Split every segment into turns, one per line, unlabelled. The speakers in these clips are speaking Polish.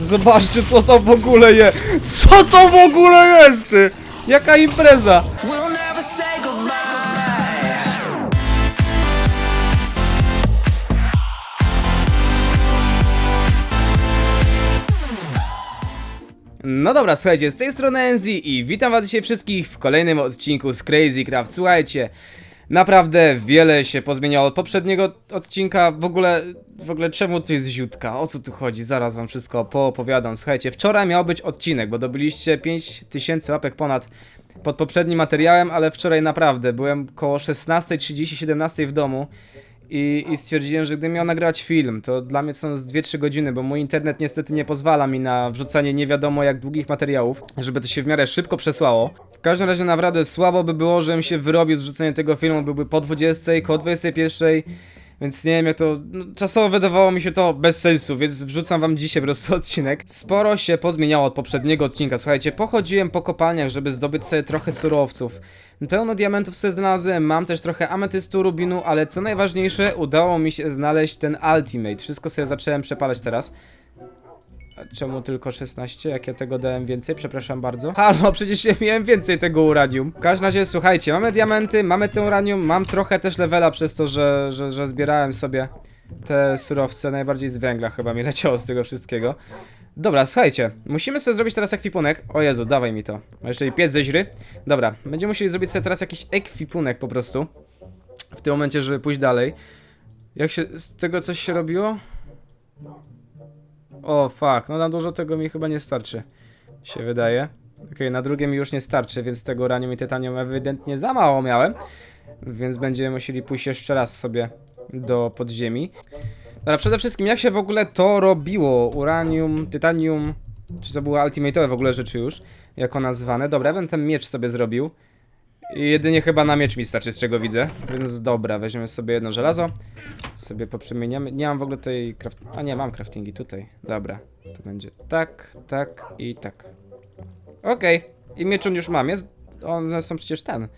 Zobaczcie, co to w ogóle jest! Co to w ogóle jest, ty? Jaka impreza! No dobra, słuchajcie, z tej strony Enzi i witam was dzisiaj wszystkich w kolejnym odcinku z Crazy Craft. Słuchajcie, naprawdę wiele się pozmieniało od poprzedniego odcinka. W ogóle, w ogóle czemu tu jest ziutka? O co tu chodzi? Zaraz wam wszystko poopowiadam. Słuchajcie, wczoraj miał być odcinek, bo dobyliście 5000 łapek ponad pod poprzednim materiałem, ale wczoraj naprawdę byłem koło 16.30, 17 w domu. I, I stwierdziłem, że gdybym miał nagrać film, to dla mnie to są z 2-3 godziny, bo mój internet niestety nie pozwala mi na wrzucanie nie wiadomo jak długich materiałów, żeby to się w miarę szybko przesłało. W każdym razie naprawdę słabo by było, żebym się wyrobił z wrzuceniem tego filmu, byłby po 20, koło 21, więc nie wiem jak to... No, czasowo wydawało mi się to bez sensu, więc wrzucam wam dzisiaj po prostu odcinek. Sporo się pozmieniało od poprzedniego odcinka, słuchajcie, pochodziłem po kopalniach, żeby zdobyć sobie trochę surowców. Pełno diamentów sobie znalazłem, mam też trochę ametystu, rubinu, ale co najważniejsze, udało mi się znaleźć ten ultimate. Wszystko sobie zacząłem przepalać teraz. Czemu tylko 16? Jak ja tego dałem więcej? Przepraszam bardzo. Halo, przecież ja miałem więcej tego uranium. W każdym razie, słuchajcie, mamy diamenty, mamy ten uranium, mam trochę też levela przez to, że, że, że zbierałem sobie te surowce, najbardziej z węgla chyba mi leciało z tego wszystkiego. Dobra, słuchajcie, musimy sobie zrobić teraz ekwipunek. O Jezu, dawaj mi to. Jeszcze piec ze źry. Dobra, będziemy musieli zrobić sobie teraz jakiś ekwipunek po prostu. W tym momencie, żeby pójść dalej. Jak się z tego coś się robiło? O, fuck, no na dużo tego mi chyba nie starczy. Się wydaje. Okej, na drugie mi już nie starczy, więc tego uranium i tytanium ewidentnie za mało miałem. Więc będziemy musieli pójść jeszcze raz sobie do podziemi. Dobra, przede wszystkim jak się w ogóle to robiło? Uranium, tytanium, czy to były ultimate'owe w ogóle rzeczy już, jako nazwane. Dobra, ja bym ten miecz sobie zrobił. Jedynie chyba na miecz mi starczy, z czego widzę. Więc dobra, weźmiemy sobie jedno żelazo. Sobie poprzemieniamy. Nie mam w ogóle tej craft... A nie, mam craftingi tutaj. Dobra, to będzie tak, tak i tak. Okej, i mieczun już mam. Jest... One są przecież ten.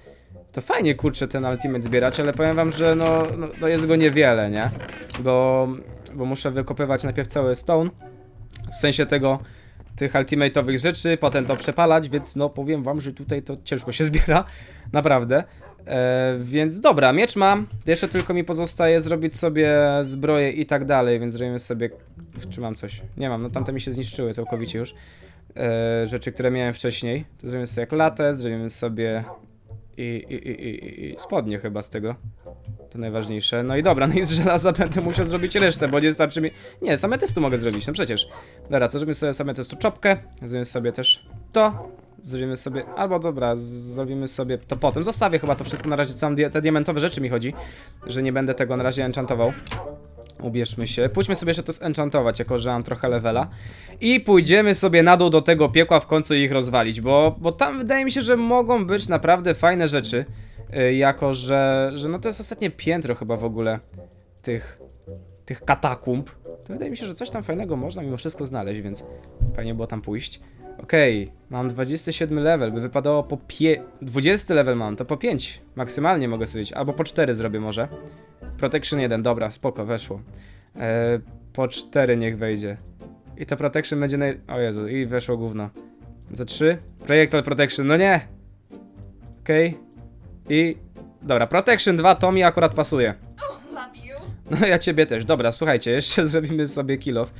To fajnie kurczę ten ultimate zbierać, ale powiem wam, że no, no, no jest go niewiele, nie? Bo, bo muszę wykopywać najpierw cały stone. W sensie tego, tych ultimate'owych rzeczy, potem to przepalać, więc no powiem wam, że tutaj to ciężko się zbiera. Naprawdę. E, więc dobra, miecz mam. Jeszcze tylko mi pozostaje zrobić sobie zbroję i tak dalej, więc zrobimy sobie... Czy mam coś? Nie mam, no tamte mi się zniszczyły całkowicie już. E, rzeczy, które miałem wcześniej. To zrobimy sobie jak latę, zrobimy sobie i, i, i, i, spodnie chyba z tego. To najważniejsze. No i dobra, no i z żelaza będę musiał zrobić resztę, bo nie starczy mi... Nie, same testu mogę zrobić, no przecież. Dobra, co zrobimy sobie same testu czopkę. Zrobimy sobie też to. Zrobimy sobie... Albo dobra, z- zrobimy sobie to potem. Zostawię chyba to wszystko na razie, co mam te diamentowe rzeczy mi chodzi. Że nie będę tego na razie enchantował. Ubierzmy się. Pójdźmy sobie jeszcze to zenchantować, jako że mam trochę levela. I pójdziemy sobie na dół do tego piekła w końcu ich rozwalić, bo, bo tam wydaje mi się, że mogą być naprawdę fajne rzeczy. y, Jako, że, że no to jest ostatnie piętro chyba w ogóle tych, tych katakumb. To wydaje mi się, że coś tam fajnego można mimo wszystko znaleźć, więc fajnie było tam pójść. Okej, mam 27 level, by wypadało po pie... 20 level mam, to po 5 maksymalnie mogę sobie albo po 4 zrobię może. Protection 1, dobra, spoko, weszło. E, po 4 niech wejdzie. I to protection będzie naj... O Jezu, i weszło gówno. Za 3? Projectile protection, no nie! Okej. I... Dobra, protection 2 to mi akurat pasuje. No ja ciebie też. Dobra, słuchajcie, jeszcze zrobimy sobie kill off.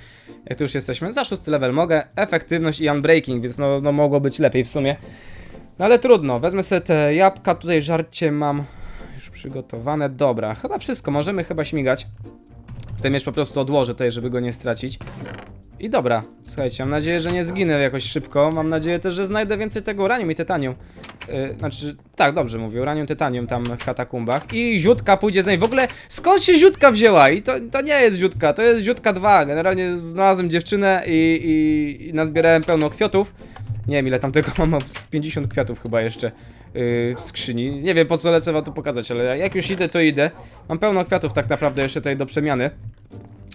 Jak tu już jesteśmy. Za szósty level mogę. Efektywność i unbreaking, więc no, no mogło być lepiej w sumie. No ale trudno. Wezmę sobie te jabłka. Tutaj żarcie mam już przygotowane. Dobra, chyba wszystko. Możemy chyba śmigać. Ten miecz po prostu odłożę tutaj, żeby go nie stracić. I dobra, słuchajcie, mam nadzieję, że nie zginę jakoś szybko. Mam nadzieję też, że znajdę więcej tego uranium i tytanium. Yy, znaczy, tak, dobrze mówię, uranium, tytanium tam w katakumbach. I ziutka pójdzie z niej. W ogóle, skąd się ziutka wzięła? I to, to nie jest ziutka, to jest ziutka 2. Generalnie znalazłem dziewczynę i, i, i nazbierałem pełno kwiatów. Nie wiem ile tam tego mam, mam z 50 kwiatów chyba jeszcze w skrzyni. Nie wiem po co lecę wam tu pokazać, ale jak już idę, to idę. Mam pełno kwiatów tak naprawdę jeszcze tutaj do przemiany.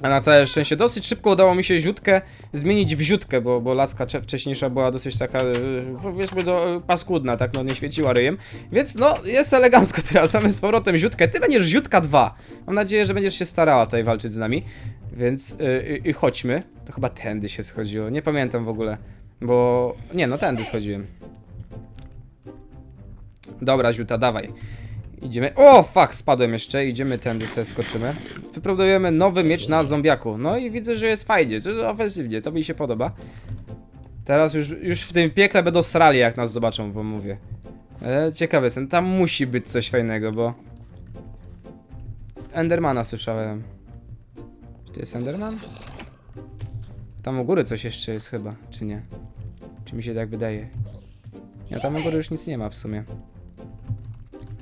A na całe szczęście dosyć szybko udało mi się ziutkę zmienić w ziutkę, bo, bo laska cze- wcześniejsza była dosyć taka, yy, powiedzmy, do, yy, paskudna, tak, no nie świeciła ryjem. Więc no, jest elegancko teraz, mamy z powrotem ziutkę. Ty będziesz ziutka 2. Mam nadzieję, że będziesz się starała tutaj walczyć z nami. Więc y, y, y, chodźmy. To chyba tędy się schodziło. Nie pamiętam w ogóle. Bo. Nie, no tędy schodziłem. Dobra, Ziuta, dawaj. Idziemy. O, fuck, spadłem jeszcze. Idziemy tędy sobie skoczymy. Wyprodujemy nowy miecz na zombiaku. No i widzę, że jest fajnie. To jest ofensywnie, to mi się podoba. Teraz już, już w tym piekle będą srali, jak nas zobaczą, bo mówię. E, ciekawy jestem. Tam musi być coś fajnego, bo. Endermana słyszałem. Czy to jest Enderman? Tam u góry coś jeszcze jest chyba, czy nie? Czy mi się tak wydaje? Ja tam u góry już nic nie ma w sumie.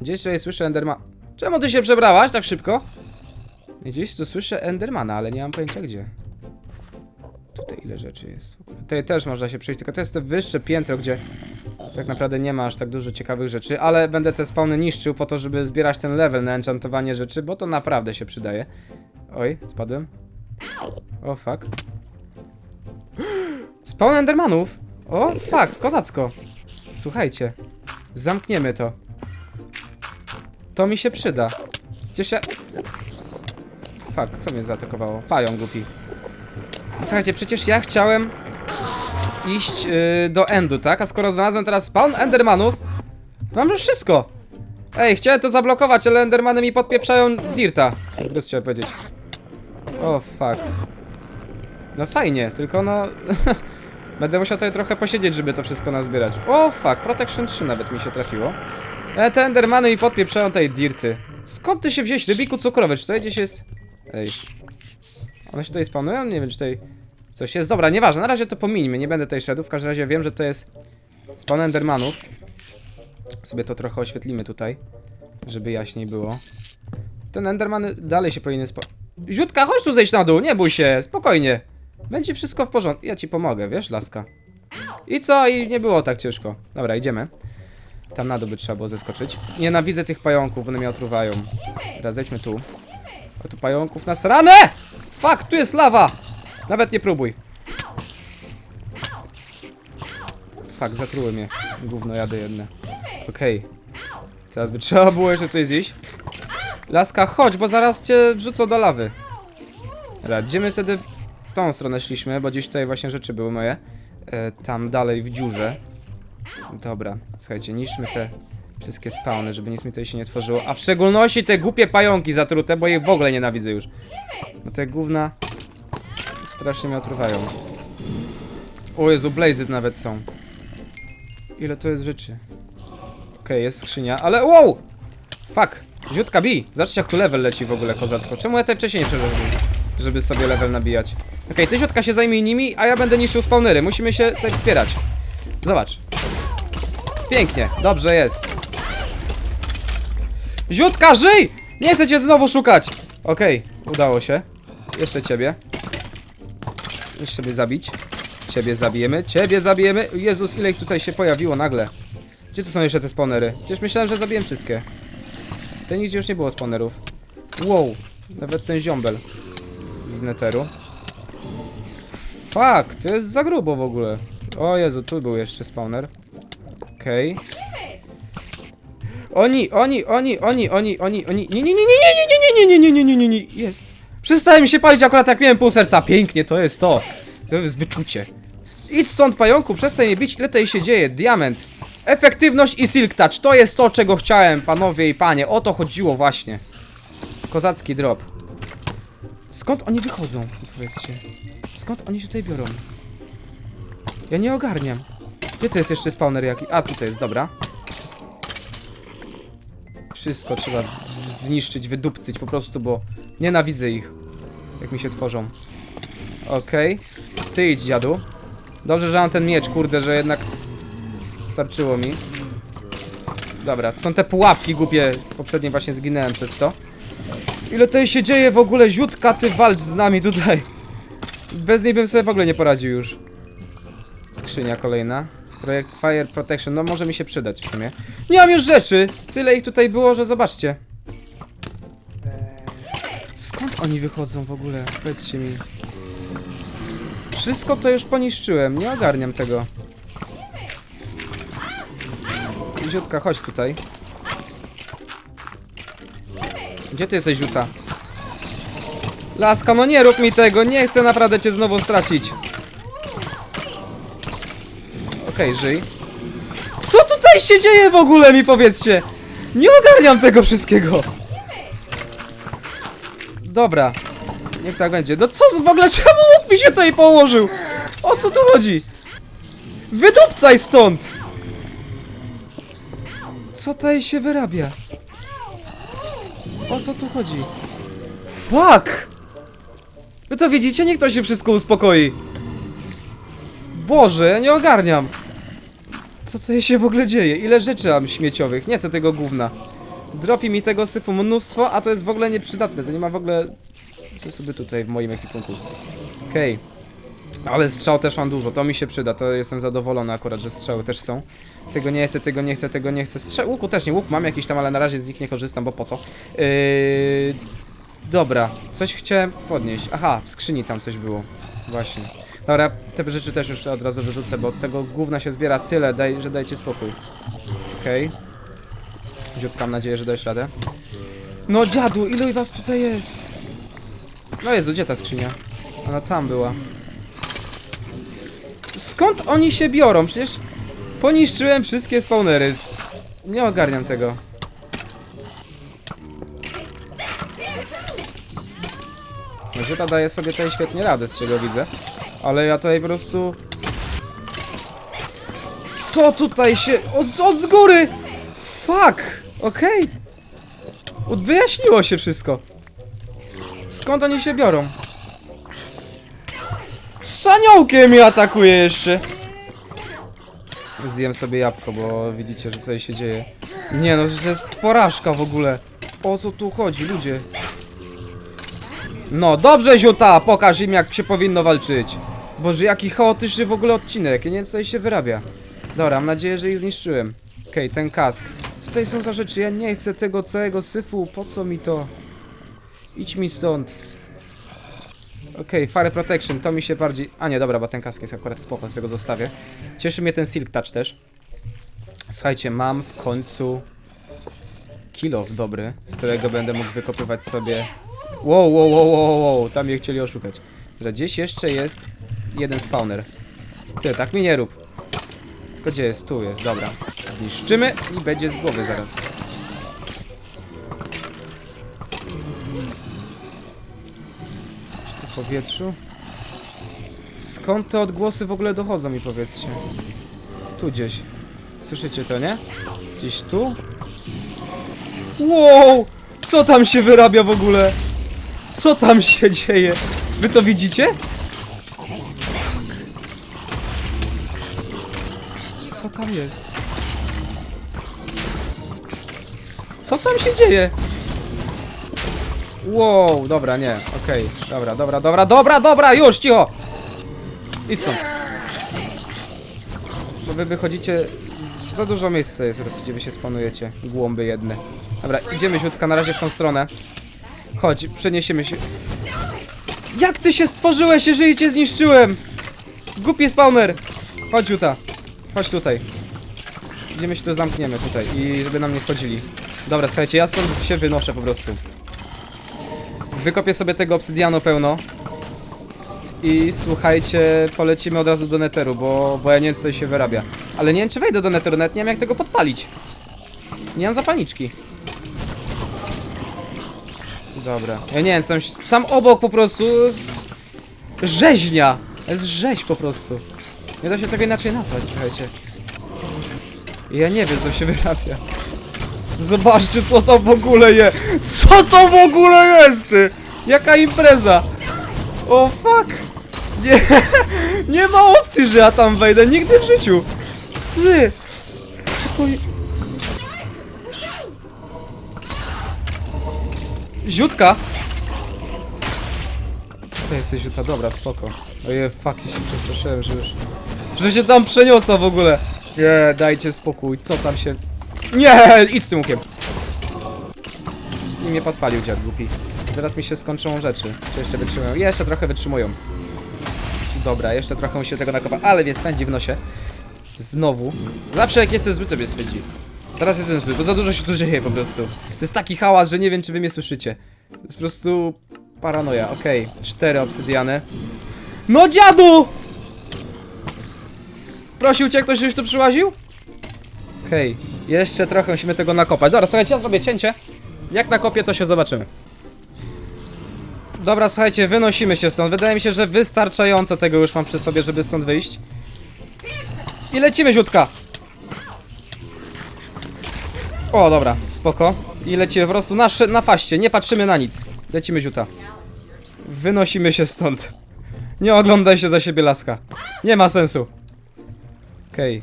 Gdzieś tutaj słyszę Enderman. Czemu ty się przebrałaś tak szybko? Gdzieś tu słyszę Endermana, ale nie mam pojęcia gdzie. Tutaj ile rzeczy jest. Tutaj też można się przejść, tylko to jest to wyższe piętro, gdzie tak naprawdę nie ma aż tak dużo ciekawych rzeczy, ale będę te spawny niszczył po to, żeby zbierać ten level na enchantowanie rzeczy, bo to naprawdę się przydaje. Oj, spadłem. O fuck. Spawn endermanów! O fuck, kozacko. Słuchajcie, zamkniemy to. To mi się przyda. Gdzieś ja... Fuck, co mnie zaatakowało? Pają głupi. Słuchajcie, przecież ja chciałem iść yy, do endu, tak? A skoro znalazłem teraz spawn endermanów, mam już wszystko. Ej, chciałem to zablokować, ale endermany mi podpieprzają dirta. Tak bym chciał powiedzieć. O, fuck. No fajnie, tylko no... Będę musiał tutaj trochę posiedzieć, żeby to wszystko nazbierać. O, fuck, Protection 3 nawet mi się trafiło. E, te endermany mi podpieprzają tej dirty. Skąd ty się wziąłeś? Rybiku cukrowy, czy tutaj gdzieś jest... Ej. One się tutaj spawnują? Nie wiem, czy tutaj coś jest. Dobra, nieważne, na razie to pomińmy, nie będę tutaj szedł. W każdym razie wiem, że to jest spawn endermanów. Sobie to trochę oświetlimy tutaj, żeby jaśniej było. Ten enderman dalej się powinien spo... Ziutka, chodź tu zejść na dół, nie bój się, spokojnie. Będzie wszystko w porządku. Ja ci pomogę, wiesz, laska. I co? I nie było tak ciężko. Dobra, idziemy. Tam na dół by trzeba było zeskoczyć. Nienawidzę tych pająków, one mnie otruwają. Teraz zejdźmy tu. O, tu pająków nas ranę! Fuck, tu jest lawa! Nawet nie próbuj. Fuck, zatruły mnie. Gówno jadę jedne. Okej. Teraz by trzeba było jeszcze coś zjeść. Laska, chodź, bo zaraz cię wrzucą do lawy. Dobra, gdzie my wtedy w tą stronę szliśmy, bo gdzieś tutaj właśnie rzeczy były moje. E, tam dalej w dziurze. Dobra, słuchajcie, niszczmy te wszystkie spawny, żeby nic mi tutaj się nie tworzyło. A w szczególności te głupie pająki zatrute, bo je w ogóle nienawidzę już. No te gówna strasznie mnie otruwają. O Jezu, nawet są. Ile to jest rzeczy? Okej, jest skrzynia, ale wow! Fuck! Ziutka bi! Zobaczcie jak tu level leci w ogóle kozacko. Czemu ja tutaj wcześniej nie przeszedłem? Żeby sobie level nabijać. Okej, ty ziutka się zajmij nimi, a ja będę niszczył spawnery. Musimy się tutaj wspierać. Zobacz. Pięknie, dobrze jest. Ziutka, żyj! Nie chcę cię znowu szukać! Okej, udało się. Jeszcze ciebie. Jeszcze sobie zabić. Ciebie zabijemy, ciebie zabijemy. Jezus, ile ich tutaj się pojawiło nagle. Gdzie tu są jeszcze te spawnery? Przecież myślałem, że zabiłem wszystkie. Tutaj nigdzie już nie było spawnerów. Wow, nawet ten ziombel z neteru. Fuck, to jest za grubo w ogóle. O Jezu, tu był jeszcze spawner. Okej. Oni, oni, oni, oni, oni, oni, oni. Nie, nie, nie, nie, nie, nie, nie, nie, nie, nie, nie, nie, nie, jest. Przestałem mi się palić akurat jak miałem pół serca. Pięknie, to jest to. To jest wyczucie. Idź stąd, pająku, przestań je bić. Ile tutaj się dzieje? Diament. Efektywność i silk touch. To jest to, czego chciałem, panowie i panie. O to chodziło właśnie. Kozacki drop. Skąd oni wychodzą? Powiedzcie. Skąd oni się tutaj biorą? Ja nie ogarniam. Gdzie to jest jeszcze spawner jaki? A, tutaj jest, dobra. Wszystko trzeba zniszczyć, wydupcyć po prostu, bo nienawidzę ich. Jak mi się tworzą. Okej. Ty idź, dziadu. Dobrze, że mam ten miecz, kurde, że jednak starczyło mi. Dobra, to są te pułapki głupie. Poprzednio właśnie zginąłem przez to. Ile tutaj się dzieje w ogóle? Ziutka, ty walcz z nami tutaj. Bez niej bym sobie w ogóle nie poradził już. Skrzynia kolejna. Projekt Fire Protection, no może mi się przydać w sumie. Nie mam już rzeczy! Tyle ich tutaj było, że zobaczcie. Skąd oni wychodzą w ogóle? Powiedzcie mi. Wszystko to już poniszczyłem, nie ogarniam tego. Ziutka, chodź tutaj. Gdzie ty jesteś, Ziuta? Laska, no nie rób mi tego, nie chcę naprawdę cię znowu stracić. Okej, żyj. Co tutaj się dzieje w ogóle, mi powiedzcie? Nie ogarniam tego wszystkiego. Dobra. Niech tak będzie. No co w ogóle, czemu łuk mi się tutaj położył? O co tu chodzi? Wydupcaj stąd! Co tutaj się wyrabia? O co tu chodzi? Fuck! Wy to widzicie? Niech to się wszystko uspokoi. Boże, ja nie ogarniam. Co tutaj się w ogóle dzieje? Ile rzeczy mam śmieciowych? Nie chcę tego gówna. Dropi mi tego syfu mnóstwo, a to jest w ogóle nieprzydatne. To nie ma w ogóle sensu by tutaj w moim ekwipunku. Okej. Ale strzał też mam dużo, to mi się przyda, to jestem zadowolony akurat, że strzały też są. Tego nie chcę, tego nie chcę, tego nie chcę. Strzał, łuku też nie, łuk mam jakiś tam, ale na razie z nich nie korzystam, bo po co? Yy... Dobra, coś chciałem podnieść. Aha, w skrzyni tam coś było. Właśnie. Dobra, te rzeczy też już od razu wyrzucę, bo tego gówna się zbiera tyle, daj, że dajcie spokój. Okej. Okay. mam nadzieję, że dajesz radę. No dziadu, ilu was tutaj jest? No jest, gdzie ta skrzynia? Ona tam była. Skąd oni się biorą? Przecież poniszczyłem wszystkie spawnery. Nie ogarniam tego. Żyta daje sobie tutaj świetnie radę, z czego widzę. Ale ja tutaj po prostu... Co tutaj się... Od, od z góry! Fuck! Okej. Okay. Wyjaśniło się wszystko. Skąd oni się biorą? Z aniołkiem mnie atakuje jeszcze. Zjem sobie jabłko, bo widzicie, że coś się dzieje. Nie no, to jest porażka w ogóle. O co tu chodzi, ludzie? No, dobrze, Ziuta! Pokaż im, jak się powinno walczyć. Boże, jaki chaotyczny w ogóle odcinek. Ja nie wiem, co się wyrabia. Dobra, mam nadzieję, że ich zniszczyłem. Okej, ten kask. Co tutaj są za rzeczy? Ja nie chcę tego całego syfu. Po co mi to? Idź mi stąd. Okej, Fire Protection, to mi się bardziej... A nie, dobra, bo ten kask jest akurat spoko, z tego zostawię. Cieszy mnie ten Silk Touch też. Słuchajcie, mam w końcu... Kilof dobry, z którego będę mógł wykopywać sobie... Wow, wow, wow, wow, wow, tam mnie chcieli oszukać. Że gdzieś jeszcze jest jeden spawner. Ty, tak mi nie rób. Tylko gdzie jest? Tu jest, dobra. Zniszczymy i będzie z głowy zaraz. Czy to w powietrzu? Skąd te odgłosy w ogóle dochodzą mi powiedzcie? Tu gdzieś. Słyszycie to, nie? Gdzieś tu? Wow! Co tam się wyrabia w ogóle? Co tam się dzieje? Wy to widzicie? Tam jest? Co tam się dzieje? Wow, dobra, nie, okej, dobra, dobra, dobra, dobra, dobra, już, cicho! Idź stąd. Bo wy wychodzicie, za dużo miejsca jest gdzie wy się spanujecie, głąby jedne. Dobra, idziemy ziutka na razie w tą stronę. Chodź, przeniesiemy się. Jak ty się stworzyłeś, jeżeli cię zniszczyłem? Głupi spawner! Chodź Juta. Chodź tutaj. Idziemy się tu zamkniemy tutaj i żeby nam nie wchodzili. Dobra, słuchajcie, ja stąd się wynoszę po prostu. Wykopię sobie tego obsydianu pełno. I słuchajcie, polecimy od razu do neteru, bo, bo ja nie wiem co się wyrabia. Ale nie wiem czy wejdę do neteru, nawet nie wiem jak tego podpalić. Nie mam zapalniczki. Dobra. Ja nie wiem, tam, tam obok po prostu jest rzeźnia. Jest rzeź po prostu. Nie da się tego inaczej nazwać, słuchajcie. Ja nie wiem, co się wyrabia. Zobaczcie, co to w ogóle jest. Co to w ogóle jest, ty? Jaka impreza? O fuck. Nie, nie ma opcji, że ja tam wejdę. Nigdy w życiu. Ty. Co to je... Ziutka! To jesteś Ziuta, dobra, spoko. Ojej, fuck, się przestraszyłem, że już... Że się tam przeniosła w ogóle! Nie, dajcie spokój, co tam się... Nie, idź z tym łukiem! I mnie podpalił dziad głupi. Zaraz mi się skończą rzeczy. Czy jeszcze wytrzymują? Jeszcze trochę wytrzymują. Dobra, jeszcze trochę mi się tego nakopa, ale mnie spędzi w nosie. Znowu. Zawsze jak jestem zły, to mnie spędzi. Teraz jestem zły, bo za dużo się tu dzieje po prostu. To jest taki hałas, że nie wiem, czy wy mnie słyszycie. To jest po prostu paranoja. Okej, cztery obsydiany. No dziadu! Prosił cię ktoś, żebyś tu przyłaził? Okej, jeszcze trochę musimy tego nakopać. Dobra, słuchajcie, ja zrobię cięcie. Jak nakopię, to się zobaczymy. Dobra, słuchajcie, wynosimy się stąd. Wydaje mi się, że wystarczająco tego już mam przy sobie, żeby stąd wyjść. I lecimy, ziutka! O, dobra, spoko. I lecimy po prostu na, na faście, nie patrzymy na nic. Lecimy, ziuta. Wynosimy się stąd. Nie oglądaj się za siebie, laska. Nie ma sensu. Okej.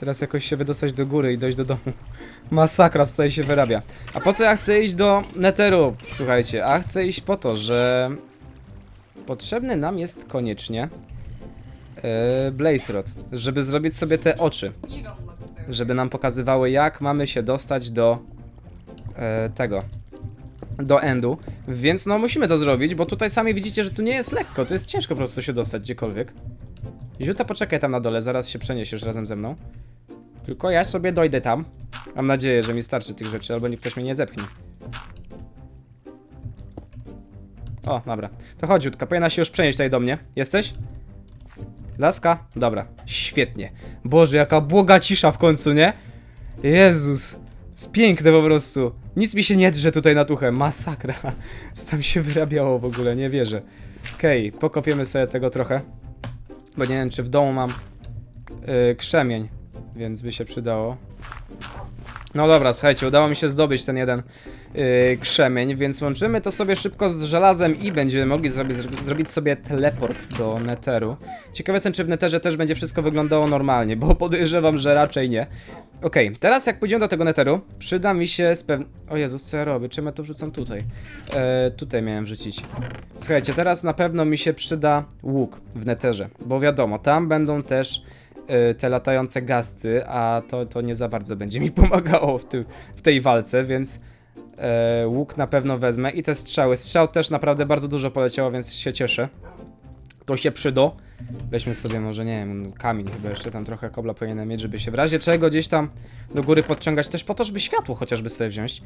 Teraz jakoś się wydostać do góry i dojść do domu. Masakra tutaj się wyrabia. A po co ja chcę iść do Netheru? Słuchajcie, a chcę iść po to, że potrzebny nam jest koniecznie e, Blaze Rod, żeby zrobić sobie te oczy, żeby nam pokazywały jak mamy się dostać do e, tego, do endu, więc no musimy to zrobić, bo tutaj sami widzicie, że tu nie jest lekko, to jest ciężko po prostu się dostać gdziekolwiek. Ziuta, poczekaj tam na dole, zaraz się przeniesiesz razem ze mną. Tylko ja sobie dojdę tam. Mam nadzieję, że mi starczy tych rzeczy, albo nikt ktoś mnie nie zepchnie. O, dobra. To chodź, Jutka, powinna się już przenieść tutaj do mnie. Jesteś? Laska? Dobra, świetnie. Boże, jaka błoga cisza w końcu, nie? Jezus. Jest piękne po prostu. Nic mi się nie drze tutaj na tuchę. Masakra. Co tam się wyrabiało w ogóle, nie wierzę. Okej, pokopiemy sobie tego trochę. Bo nie wiem, czy w domu mam yy, krzemień, więc by się przydało. No dobra, słuchajcie, udało mi się zdobyć ten jeden yy, krzemień, więc łączymy to sobie szybko z żelazem i będziemy mogli zrobić, zro- zrobić sobie teleport do Netheru. Ciekawe jestem, czy w Netherze też będzie wszystko wyglądało normalnie, bo podejrzewam, że raczej nie. Okej, teraz jak pójdziemy do tego Netheru, przyda mi się z pew... O Jezus, co ja robię? Czym ja to wrzucam tutaj? E, tutaj miałem wrzucić. Słuchajcie, teraz na pewno mi się przyda łuk w Netherze, bo wiadomo, tam będą też te latające gasty, a to, to nie za bardzo będzie mi pomagało w, tym, w tej walce, więc e, łuk na pewno wezmę i te strzały. Strzał też naprawdę bardzo dużo poleciało, więc się cieszę. To się przydo. Weźmy sobie może, nie wiem, kamień chyba jeszcze tam trochę kobla powinienem mieć, żeby się w razie czego gdzieś tam do góry podciągać też po to, żeby światło chociażby sobie wziąć.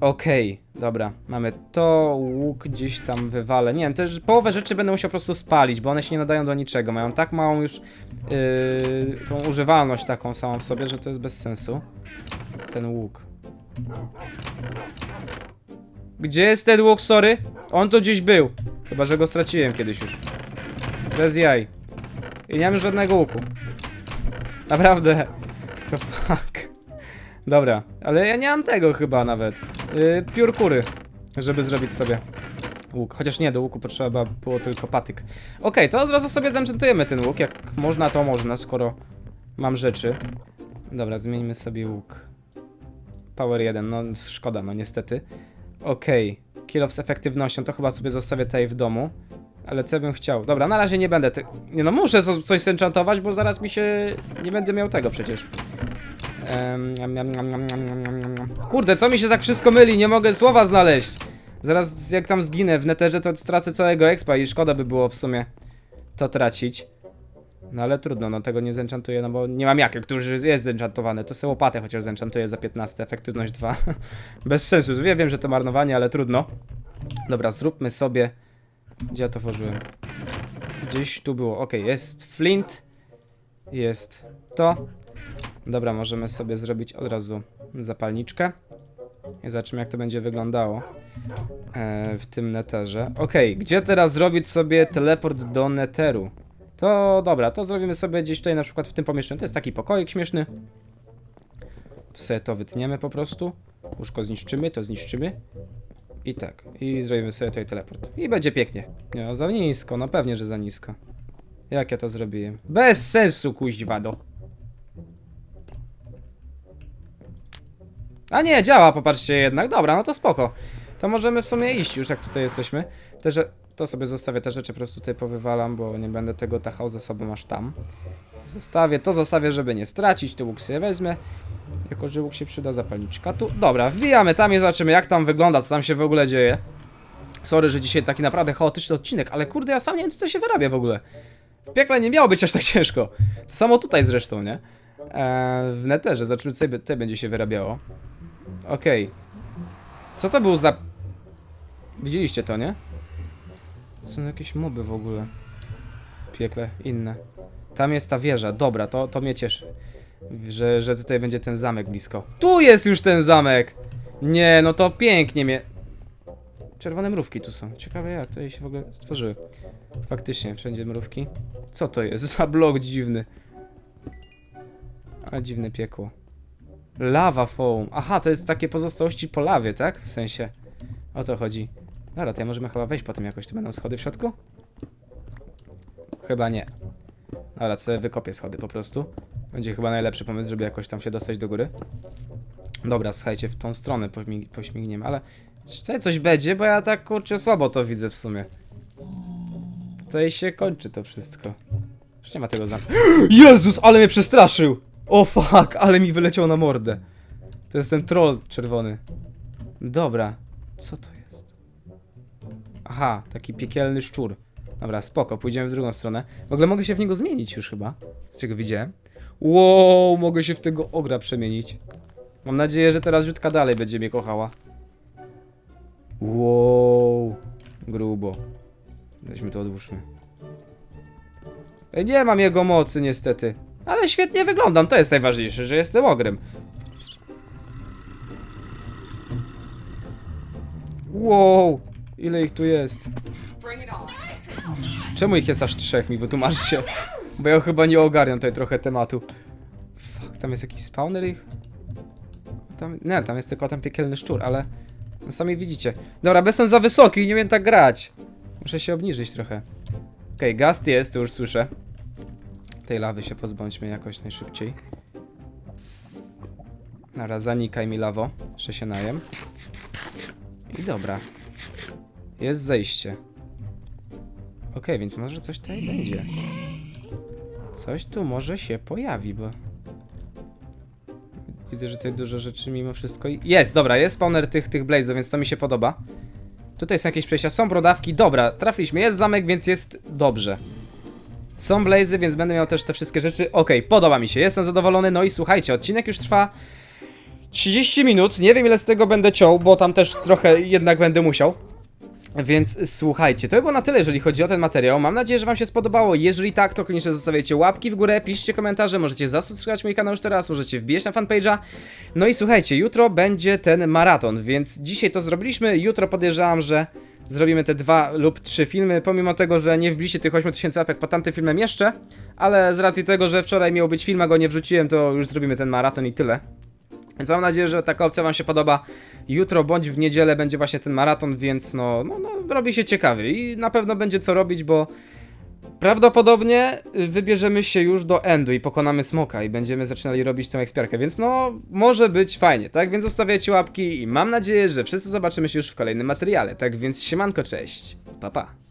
Okej, dobra, mamy to, łuk gdzieś tam wywalę. Nie wiem, też połowę rzeczy będę musiał po prostu spalić, bo one się nie nadają do niczego. Mają tak małą już yy, tą używalność taką samą w sobie, że to jest bez sensu. Ten łuk. Gdzie jest ten łuk, sorry? On tu gdzieś był. Chyba, że go straciłem kiedyś już. Bez jaj. I nie mam już żadnego łuku. Naprawdę. Oh, fuck. Dobra, ale ja nie mam tego chyba nawet. Yy, piórkury, żeby zrobić sobie łuk. Chociaż nie, do łuku potrzeba było tylko patyk. Okej, to od razu sobie zenchantujemy ten łuk. Jak można, to można, skoro mam rzeczy. Dobra, zmieńmy sobie łuk. Power 1, no szkoda, no niestety. Okej, kill off z efektywnością, to chyba sobie zostawię tutaj w domu. Ale co bym chciał? Dobra, na razie nie będę. Nie no, muszę coś senchantować, bo zaraz mi się... Nie będę miał tego przecież. Kurde, co mi się tak wszystko myli? Nie mogę słowa znaleźć. Zaraz jak tam zginę w neterze, to stracę całego expa i szkoda by było w sumie to tracić. No ale trudno, no tego nie zenchantuję, no bo nie mam jakie, który jest zenchantowany. To sobie łopatę chociaż zenchantuję za 15, efektywność 2. Bez sensu, ja wiem, że to marnowanie, ale trudno. Dobra, zróbmy sobie gdzie ja to włożyłem? Gdzieś tu było, ok, jest flint. Jest to. Dobra, możemy sobie zrobić od razu zapalniczkę. I zobaczymy jak to będzie wyglądało e, w tym neterze. Okej, gdzie teraz zrobić sobie teleport do neteru? To dobra, to zrobimy sobie gdzieś tutaj na przykład w tym pomieszczeniu. To jest taki pokoik śmieszny. To sobie to wytniemy po prostu. Łóżko zniszczymy, to zniszczymy. I tak. I zrobimy sobie tutaj teleport. I będzie pięknie. Nie, za nisko, no pewnie, że za nisko. Jak ja to zrobiłem? Bez sensu, kuźwado. A nie, działa, popatrzcie jednak. Dobra, no to spoko. To możemy w sumie iść już, jak tutaj jesteśmy. Te, że... To sobie zostawię te rzeczy, po prostu tutaj powywalam, bo nie będę tego tachał ze sobą aż tam. Zostawię, to zostawię, żeby nie stracić, to łuk sobie wezmę. Jako, że łuk się przyda, zapalniczka tu. Dobra, wbijamy tam i zobaczymy, jak tam wygląda, co tam się w ogóle dzieje. Sorry, że dzisiaj taki naprawdę chaotyczny odcinek, ale kurde, ja sam nie wiem, co się wyrabia w ogóle. W piekle nie miało być aż tak ciężko. To samo tutaj zresztą, nie? Eee, w neterze, zobaczymy, co tutaj będzie się wyrabiało. Okej. Co to był za... Widzieliście to, nie? Są jakieś moby w ogóle. W piekle, inne. Tam jest ta wieża, dobra, to, to mnie cieszy. Że, że tutaj będzie ten zamek blisko. Tu jest już ten zamek! Nie, no to pięknie mnie... Czerwone mrówki tu są. Ciekawe jak to się w ogóle stworzyły. Faktycznie, wszędzie mrówki. Co to jest za blok dziwny? A dziwne piekło. Lava foam. Aha, to jest takie pozostałości po lawie, tak? W sensie. O to chodzi. Dobra, to ja możemy chyba wejść po tym jakoś. To będą schody w środku? Chyba nie. Dobra, sobie wykopię schody po prostu. Będzie chyba najlepszy pomysł, żeby jakoś tam się dostać do góry. Dobra, słuchajcie, w tą stronę pośmig pośmigniemy, ale... Czy tutaj coś będzie? Bo ja tak kurczę słabo to widzę w sumie. Tutaj się kończy to wszystko. Już nie ma tego zamku. Jezus, ale mnie przestraszył! O fuck, ale mi wyleciał na mordę. To jest ten troll czerwony. Dobra, co to jest? Aha, taki piekielny szczur. Dobra, spoko, pójdziemy w drugą stronę. W ogóle mogę się w niego zmienić już chyba, z czego widziałem. Wow, mogę się w tego ogra przemienić. Mam nadzieję, że teraz Rzutka dalej będzie mnie kochała. Wow, grubo. Weźmy to odłóżmy. Nie mam jego mocy niestety. Ale świetnie wyglądam, to jest najważniejsze, że jestem ogrem. Wow, ile ich tu jest? Czemu ich jest aż trzech, mi wytłumacz się. Bo ja chyba nie ogarniam tutaj trochę tematu. Fuck, tam jest jakiś spawner ich? Tam, nie, tam jest tylko ten piekielny szczur, ale... No sami widzicie. Dobra, bez sensu za wysoki i nie wiem tak grać. Muszę się obniżyć trochę. Okej, gast jest, już słyszę. Tej lawy się pozbądźmy jakoś najszybciej. Nara, zanikaj mi lawo. Jeszcze się najem. I dobra. Jest zejście. Okej, więc może coś tutaj będzie. Coś tu może się pojawi, bo... Widzę, że tutaj dużo rzeczy mimo wszystko... Jest, dobra, jest spawner tych, tych blazów, więc to mi się podoba. Tutaj są jakieś przejścia, są brodawki, dobra, trafiliśmy, jest zamek, więc jest dobrze. Są blazy, więc będę miał też te wszystkie rzeczy. Okej, podoba mi się, jestem zadowolony. No i słuchajcie, odcinek już trwa 30 minut. Nie wiem ile z tego będę ciął, bo tam też trochę jednak będę musiał. Więc słuchajcie, to by było na tyle, jeżeli chodzi o ten materiał. Mam nadzieję, że Wam się spodobało. Jeżeli tak, to koniecznie zostawiajcie łapki w górę, piszcie komentarze, możecie zasubskrybować mój kanał już teraz, możecie wbijać na fanpage'a. No i słuchajcie, jutro będzie ten maraton, więc dzisiaj to zrobiliśmy. Jutro podejrzewam, że zrobimy te dwa lub trzy filmy, pomimo tego, że nie wbiliście tych 8000 łapek pod tamtym filmem jeszcze, ale z racji tego, że wczoraj miał być film, a go nie wrzuciłem, to już zrobimy ten maraton i tyle. Więc mam nadzieję, że taka opcja Wam się podoba. Jutro bądź w niedzielę będzie właśnie ten maraton, więc no, no, no robi się ciekawy i na pewno będzie co robić, bo prawdopodobnie wybierzemy się już do endu i pokonamy smoka i będziemy zaczynali robić tą ekspiarkę, więc no, może być fajnie, tak? Więc zostawiajcie łapki i mam nadzieję, że wszyscy zobaczymy się już w kolejnym materiale, tak więc siemanko, cześć, pa pa.